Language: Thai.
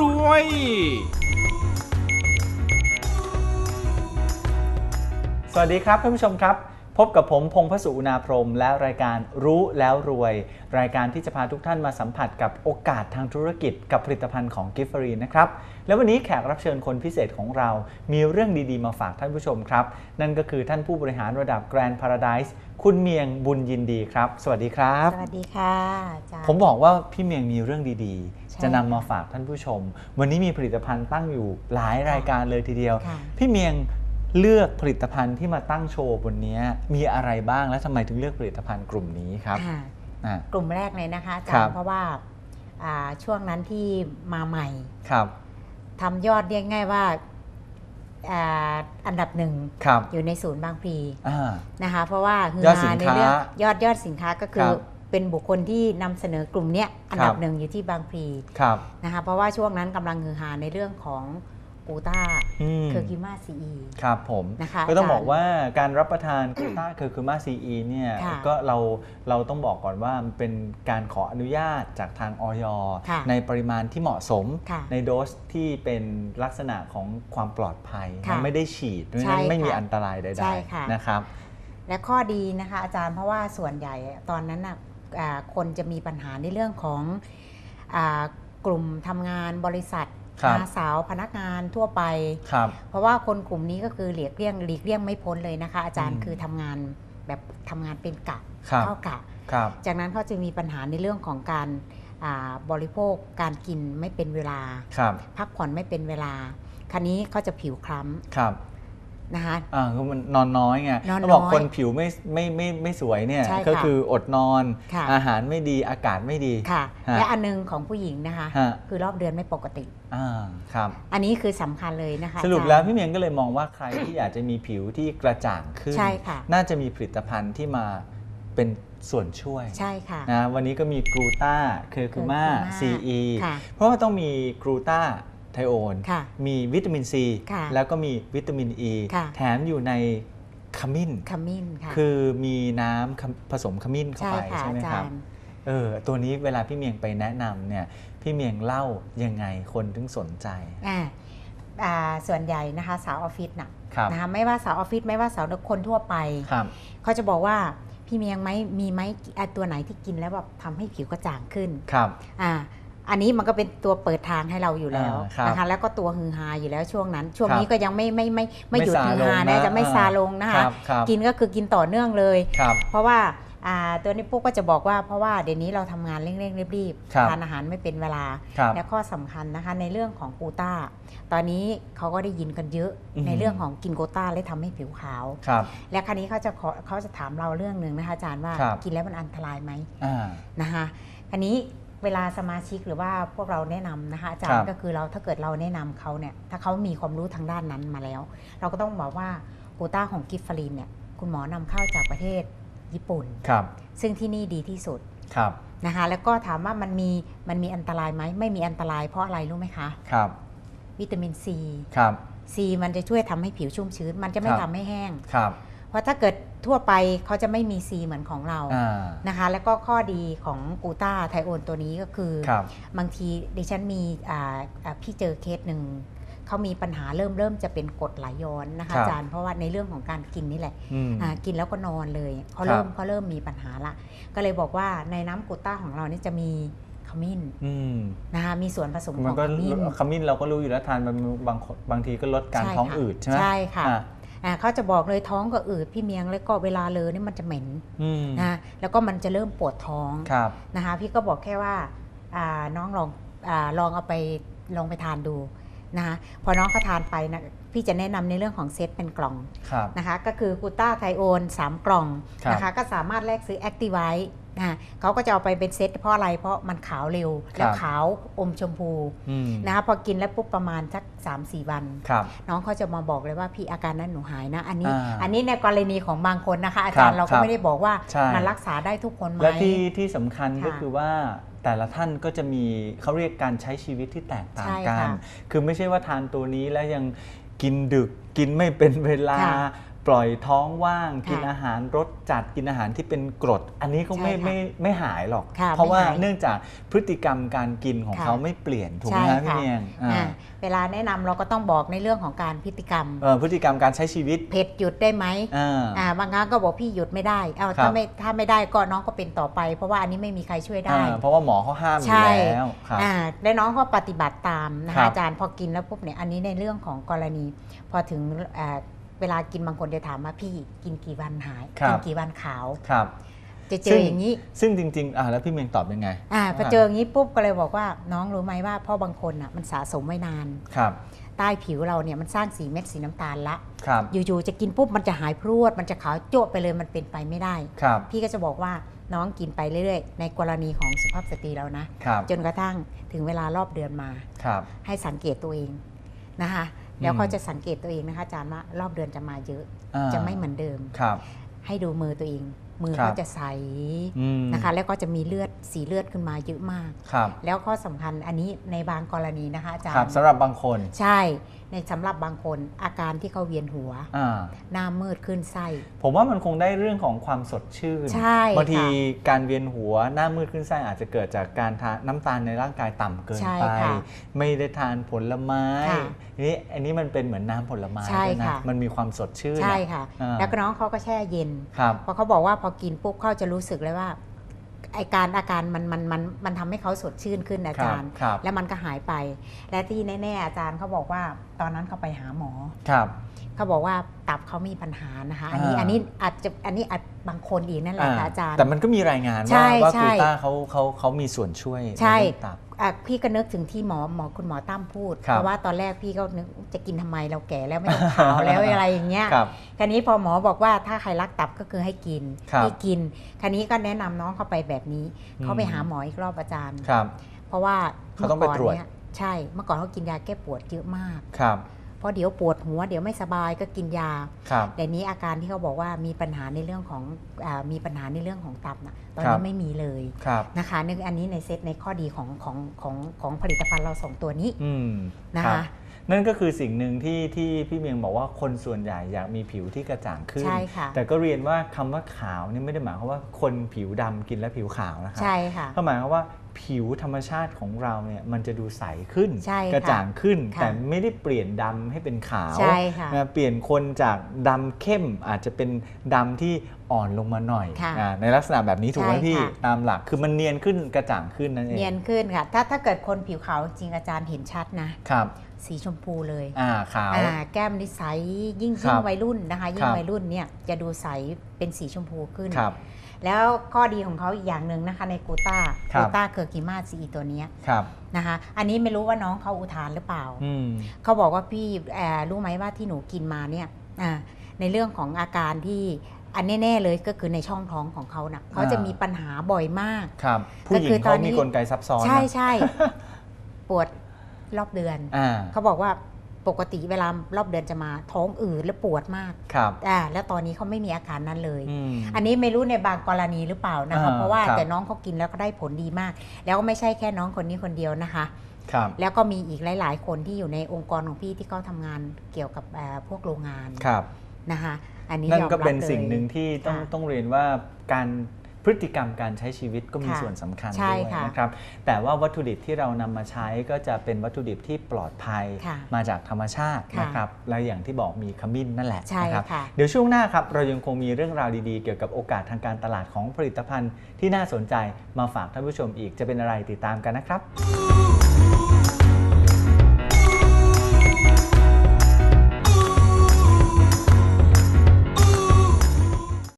รวย สวัสดีครับท่านผู้ชมครับ พบกับผมพงษ์พสุอุณาพรหมและรายการรู้แล้วรวย รายการที่จะพาทุกท่านมาสัมผัสกับโอกาสทางธุรกิจกับผลิตภัณฑ์ของกิฟฟรีนะครับ แล้ววันนี้แขกรับเชิญคนพิเศษของเรา มีเรื่องดีๆมาฝากท่านผู้ชมครับ นั่นก็คือท่านผู้บริหารระดับ Grand Paradise คุณเมียงบุญยินดีครับ สวัสดีครับ สวัสดีค่ะอาจารย์ผมบอกว่าพี่เมียงมีเรื่องดีใช่ๆจะนำมาฝากท่านผู้ชม วันนี้มีผลิตภัณฑ์ตั้งอยู่หลายรายการเลยทีเดียวค่ะพี่เมียง เลือกผลิตภัณฑ์ที่มาตั้งโชว์บนนี้มีอะไรบ้างและทำไมถึงเลือกผลิตภัณฑ์กลุ่มนี้ครับอ่าอะกลุ่มแรกเลยนะคะอาจาครัรบย์เพราะว่าอ่าช่วงนั้นที่มาใหม่ครับทำยอดเรียกง่ายว่าอ่าอันดับหนึ่งครับอยู่ในศูนย์บางพลีอ่านะคะเพราะว่าฮืยอดสินในค้าเรื่องยอดยอดสินค้าก็คืคอรับเป็นบุคคลที่นำเสนอกลุ่มเนี้ยอันดัครับบหนึ่งอยู่ที่บางพลีครับนะคะเพราะว่าช่วงนั้นกำลังฮือฮาในเรื่องของ กูต้าอืมเคอร์กิมาซีอีครับผมนะคะก็ต้องอาจารย์บอกว่าการรับประทานกลูต้าเคอร์คูมาซีอีเนี่ยค่ะก็เราเราต้องบอกก่อนว่ามันเป็นการขออนุญาตจากทางออยค่ะในปริมาณที่เหมาะสมค่ะในโดสที่เป็นลักษณะของความปลอดภัยค่ะนะไม่ได้ฉีดเพราะฉะใช่นั้นไม่มีค่ะอันตรายใดใช่ค่ะๆนะครับและข้อดีนะคะอาจารย์เพราะว่าส่วนใหญ่ตอนนั้นน่ะอ่าคนจะมีปัญหาในเรื่องของอากลุ่มทำงานบริษัทครับ อาสาวพนักงานทั่วไปครับเพราะว่าคนกลุ่มนี้ก็คือหลีกเลี่ยงหลีกเลี่ยงไม่พ้นเลยนะคะ อาจารย์อืมคือทำงานแบบทำงานเป็นกะครับเข้ากะครับจากนั้นเขาจะมีปัญหาในเรื่องของการอ่าบริโภคการกินไม่เป็นเวลาครับพักผ่อนไม่เป็นเวลาคันนี้เขาจะผิวคล้ครับำ นะคะอ่าคือมันนอนน้อยไงนอนน้อยเขาบอกคนผิวไม่ไม่ไม่ไม่สวยเนี่ย ใช่ค่ะก็คืออดนอน ค่ะ อาหารไม่ดีอากาศไม่ดี ค่ะ ฮะและอันหนึงของผู้หญิงนะคะ ฮะ คือรอบเดือนไม่ปกติ อ่าครับ อันนี้คือสำคัญเลยนะคะสรุปอาจาย์แล้วพี่เมียงก็เลยมองว่าใครที่อยากจะมีผิวที่กระจ่างขึ้น ใช่ค่ะ น่าจะมีผลิตภัณฑ์ที่มาเป็นส่วนช่วยใช่ค่ะ นะวันนี้ก็มีกรูต้าเคอร์คูมา Curcuma ซีอีค่ะเพราะว่าต้องมีกรูต้า ไทโอนค่ะมีวิตามินซีค่ะแล้วก็มีวิตามินอ e, ีค่ะแถมอยู่ในขมิ้นขมิ้นค่ะคือมีน้ำขมผสมขมิ้นเข้าใช่ไปค่ะใช่ไหมอาคจารับรย์เออตัวนี้เวลาพี่เมียงไปแนะนำเนี่ยพี่เมียงเล่ายังไงคนถึงสนใจอ่าอ่าส่วนใหญ่นะคะสาวออฟฟิศน่ะครับนะคะไม่ว่าสาวออฟฟิศไม่ว่าสาวคนทั่วไปครับเขาจะบอกว่าพี่เมียงไหมมีไหมอะตัวไหนที่กินแล้วแบบทำให้ผิวกระจ่างขึ้นครับอ่า อันนี้มันก็เป็นตัวเปิดทางให้เราอยู่แล้วอ่าครับนะคะแล้วก็ตัวฮือฮาอยู่แล้วช่วงนั้น ช่วงครับนี้ก็ยังไม่ไม่ไม่ไม่ไม่หยุดซาฮือลงฮานะนะจะไม่อ่าซาลงนะคคะรับครับกินก็คือกินต่อเนื่องเลยครับเพราะว่าอ่าตัวนี้ปุ๊กก็จะบอกว่าเพราะว่าเดี๋ยวนี้เราทำงานเร่งๆรีบครับๆทานอาหารไม่เป็นเวลาครับและข้อสำคัญนะคะในเรื่องของกูต้า ตอนนี้เขาก็ได้ยินกันเยอะอือหือในเรื่องของกินกูต้าและทำให้ผิวขาวครับและครั้นี้เขาจะขอเขาจะถามเราเรื่องหนึ่งนะคะอาจารย์ว่าครับกินแล้วมันอันตรายไหมอ่านะคะครั้นี้ เวลาสมาชิกหรือว่าพวกเราแนะนำนะคะอาจารครัย์บก็คือเราถ้าเกิดเราแนะนำเขาเนี่ยถ้าเขามีความรู้ทางด้านนั้นมาแล้ว เราก็ต้องบอกว่ากูต้าของกิฟฟารีนเนี่ยคุณหมอนำเข้าจากประเทศญี่ปุ่นครับซึ่ซึ่งที่นี่ดีที่สุดครับนะคะแล้วก็ถามว่ามันมีมันมีอันตรายไหมไม่มีอันตรายเพราะอะไรรู้ไหมคะครับ วิตามินซีครับซีมันจะช่วยทำให้ผิวชุ่มชื้น มันจะไม่ครับทำให้แห้งครับ เพราะถ้าเกิดทั่วไปเขาจะไม่มีซีเหมือนของเราอ่านะคะ แล้วก็ข้อดีของกูต้าไทโอนตัวนี้ก็คือครับบางทีดิฉันมีอ่าอ่าพี่เจอเคสหนึ่งเขามีปัญหาเริ่มเริ่มจะเป็นกรดไหลย้อนนะคะครับอาจารย์เพราะว่าในเรื่องของการกินนี่แหละอืมอ่ากินแล้วก็นอนเลยเขาครับเริ่มเขาเริ่มมีปัญหาละ ก็เลยบอกว่าในน้ำกูต้าของเรานี่จะมีขมิ้นอืมนะคะมีส่วนผสมขมัอนงก็ขมิ้นขมิ้นเราก็รู้อยู่แล้วทานมันบางคนบางทีก็ลดการใช่ท้องค่ะอืดใช่ไหมใช่ค่ะ อ่าอ่าเขาจะบอกเลยท้องก็อืดพี่เมียงแล้วก็เวลาเลยนี่มันจะเหม็นอืมนะแล้วก็มันจะเริ่มปวดท้องครับนะคะพี่ก็บอกแค่ว่าอ่าน้องลองอาลองเอาไปลองไปทานดูนะคะพอน้องเขาทานไปนะพี่จะแนะนำในเรื่องของเซตเป็นกล่องครับนะคะก็คือกูต้าไทโอน3 กล่องครับนะคะก็สามารถแลกซื้อแอคทีไวท์ นะเขาก็จะเอาไปเป็นเซตเพราะอะไรเพราะมันขาวเร็ว แล้วขาวอมชมพูอืมนะคะพอกินแล้วปุ๊บประมาณสัก3-4 วันครับน้องเขาจะมาบอกเลยว่าพี่อาการนั้นหนูหายนะ อันนี้อ่าอันนี้ในกรณีของบางคนนะคะ อาจารย์ครับเราครัก็บไม่ได้บอกว่าใช่มันรักษาได้ทุกคนไหมและที่ที่สำคัญก็ค่ะคือว่าแต่ละท่านก็จะมีเขาเรียกการใช้ชีวิตที่แตกต่างใช่กันค่ะคือไม่ใช่ว่าทานตัวนี้แล้วยังกินดึกกินไม่เป็นเวลาค่ะ ปล่อยท้องว่างค่ะกินอาหารรสจัดกินอาหารที่เป็นกรด อันนี้ก็ไม่ใช่ค่ะไม่ไม่หายหรอกค่ะเพราะว่าไม่หายเนื่องจากพฤติกรรมการกินของค่ะเขาไม่เปลี่ยนถูกไหมใช่ฮะพี่ค่ะเมียงอ่าอ่าเวลาแนะนำเราก็ต้องบอกในเรื่องของการพฤติกรรมเอ่อพฤติกรรมการใช้ชีวิตเผ็ดหยุดได้ไหมอ่าอ่าบางครั้งก็บอกพี่หยุดไม่ได้เอาครัถ้าบไม่ถ้าไม่ได้ก็น้องก็เป็นต่อไป เพราะว่าอันนี้ไม่มีใครช่วยได้อ่าเพราะว่าหมอเขาห้ามอยู่ใช่แล้วครับอ่าและน้องก็ปฏิบัติตามนะครัคะบอาจารย์พอกินแล้วปุ๊บเนี่ยอันนี้ในเรื่องของกรณี พอถึงอ่า เวลากินบางคนจะถามว่าพี่กินกี่วันหายครับกิกี่วันขาวครับจะเจซึ่องอย่างนี้ ซึ่งจริงๆอ่าแล้วพี่เมียงตอบยังไงอ่าพอเจออย่างนี้ปุ๊บก็เลยบอกว่าน้องรู้ไหมว่าเพ่อบางคนอะมันสะสมไว้นานครับใต้ผิวเราเนี่ยมันสร้างสีเม็ดสีน้ำตาลละครับอยู่ๆจะกินปุ๊บมันจะหายพรวด มันจะขาวโจ้ไปเลยมันเป็นไปไม่ได้ครับพี่ก็จะบอกว่าน้องกินไปเรื่อยๆ ในกรณีของสุภาพสตรีแล้วนะครับจนกระทั่งถึงเวลารอบเดือนมาครับให้สังเกตตัวเองนะคะ แล้วก็จะสังเกตตัวเองนะคะอาจารย์ว่ารอบเดือนจะมาเยอะอ่าจะไม่เหมือนเดิมครับ ให้ดูมือตัวเอง มือครับก็จะใสอืมนะคะ แล้วก็จะมีเลือดสีเลือดขึ้นมาเยอะมากครับแล้วข้อสำคัญอันนี้ในบางกรณีนะคะอาจารครับย์สำหรับบางคนใช่ ในสำหรับบางคนอาการที่เขาเวียนหัว อ่า หน้ามืดขึ้นไส้ ผมว่ามันคงได้เรื่องของความสดชื่น ใช่บางทีค่ะการเวียนหัวหน้ามืดขึ้นไส้อาจจะเกิดจากการทานน้ำตาลในร่างกายต่ำเกินใช่ไป ค่ะไม่ได้ทานผลไม้ค่ะนี่อันนี้มันเป็นเหมือนน้ำผลไม้ใช่ด้วยนะค่ะ มันมีความสดชื่นใช่อะ ค่ะ อ่า แล้วก็น้องเขาก็แช่เย็น ครับ เพราะเขาบอกว่าพอกินปุ๊บเขาจะรู้สึกเลยว่า ไอการอาการมันมันมันมันทำให้เขาสดชื่นขึ้นอาจารย์ ครับ แล้วมันก็หายไป และที่แน่ๆอาจารย์เขาบอกว่าตอนนั้นเขาไปหาหมอ ครับ เขาบอกว่าตับเขามีปัญหานะคะ อันนี้อ่า อันนี้อาจจะอันนี้อาจบางคนอีกนั่นแหละค่ะอาจารย์ แต่มันก็มีรายงานใช่ว่าว่าใช่กลูต้าเขาเขาเขามีส่วนช่วยใช่ นเรื่องตับอะ พี่ก็นึกถึงที่หมอหมอคุณหมอตั้มพูดครับเพราะว่าตอนแรกพี่ก็นึกจะกินทำไมเราแก่แล้วไม่ต้องขาวแล้วอะไรอย่างเงี้ยครับคราวนี้พอหมอบอกว่าถ้าใครรักตับก็คือให้กินครับให้กิน คราวนี้ก็แนะนำน้องเข้าไปแบบนี้อืมเขาไปหาหมออีกรอบอาจารย์ครับเพราะว่าเขาต้องไปตรวจมื่ก่นเนี่ยใช่เมื่อก่อนเขากินยาแก้ปวดเยอะมากครับ เพราะเดี๋ยวปวดหัวเดี๋ยวไม่สบายก็กินยาครับแต่นี้อาการที่เขาบอกว่ามีปัญหาในเรื่องของอามีปัญหาในเรื่องของตับนะตอนครันี้บไม่มีเลยครับนะคะนึกอันนี้ในเซตในข้อดีของของของของผลิตภัณฑ์เราสองตัวนี้อืมนะรัคะบ นั่นก็คือสิ่งหนึ่งที่ที่พี่เมียงบอกว่าคนส่วนใหญ่อยากมีผิวที่กระจ่างขึ้น ใช่ค่ะแต่ก็เรียนว่าคำว่าขาวนี่ไม่ได้หมายความว่าคนผิวดำกินแล้วผิวขาวนะครัใช่ค่ะก็หมายความว่าผิวธรรมชาติของเราเนี่ยมันจะดูใสขึ้นใช่ค่ะกระจ่างขึ้นค่ะแต่ไม่ได้เปลี่ยนดำให้เป็นขาวใช่ค่ะนะเปลี่ยนคนจากดำเข้มอาจจะเป็นดำที่อ่อนลงมาหน่อยค่ะอ่าในลักษณะแบบนี้ถูกไหมใช่พี่ค่ะตามหลักคือมันเนียนขึ้นกระจ่างขึ้นนั่นเองเนียนขึ้นค่ะถ้าถ้าเกิดคนผิวขาวจริงๆอาจารย์เห็นชัดนะครับ สีชมพูเลยอ่าขาวอ่าแก้มนิสัยยิ่งครัยิ่งบวัยรุ่นนะคะ ยิ่คงรับวัยรุ่นเนี่ยจะดูใสเป็นสีชมพูขึ้นครับแล้วข้อดีของเขาอีกอย่างหนึ่งนะคะในกูต้าครักูบต้าเคอร์กิมาซีตัวเนี้ยครับนะคะ อันนี้ไม่รู้ว่าน้องเขาอุทานหรือเปล่าอืมเขาบอกว่าพี่เอ่อรู้ไหมว่าที่หนูกินมาเนี่ยอ่าในเรื่องของอาการที่อันแน่ๆเลยก็คือในช่องท้องของเขานะ่ะเขาจะมีปัญหาบ่อยมากครับผู้หญิคืงอตอเขานนี้มีกลไกซับซ้อนใช่นะใช่ปวด รอบเดือน อ่า เขาบอกว่าปกติเวลารอบเดือนจะมาท้องอืดและปวดมากครับอ่าแล้วตอนนี้เขาไม่มีอาการนั้นเลยอืมอันนี้ไม่รู้ในบางกรณีหรือเปล่านะคะอ่าเพราะว่าครับ แต่น้องเขากินแล้วก็ได้ผลดีมาก แล้วก็ไม่ใช่แค่น้องคนนี้คนเดียวนะคะ ครับ แล้วก็มีอีกหลาย ๆ คนที่อยู่ในองค์กรของพี่ที่เขาทำงานเกี่ยวกับเอ่อพวกโรงงานครับนั่นยอมก็รับเป็นลยสิ่งหนึ่งที่ต้องค่ะต้องเรียนว่าการ พฤติกรรมการใช้ชีวิตก็มีค่ะส่วนสำคัญใช่ด้วยค่ะนะครับ แต่ว่าวัตถุดิบที่เรานำมาใช้ก็จะเป็นวัตถุดิบที่ปลอดภัยค่ะมาจากธรรมชาติค่ะนะครับ และอย่างที่บอกมีขมิ้นนั่นแหละใช่นะครับค่ะเดี๋ยวช่วงหน้าครับเรายังคงมีเรื่องราวดีๆ เกี่ยวกับโอกาสทางการตลาดของผลิตภัณฑ์ที่น่าสนใจมาฝากท่านผู้ชมอีกจะเป็นอะไรติดตามกันนะครับ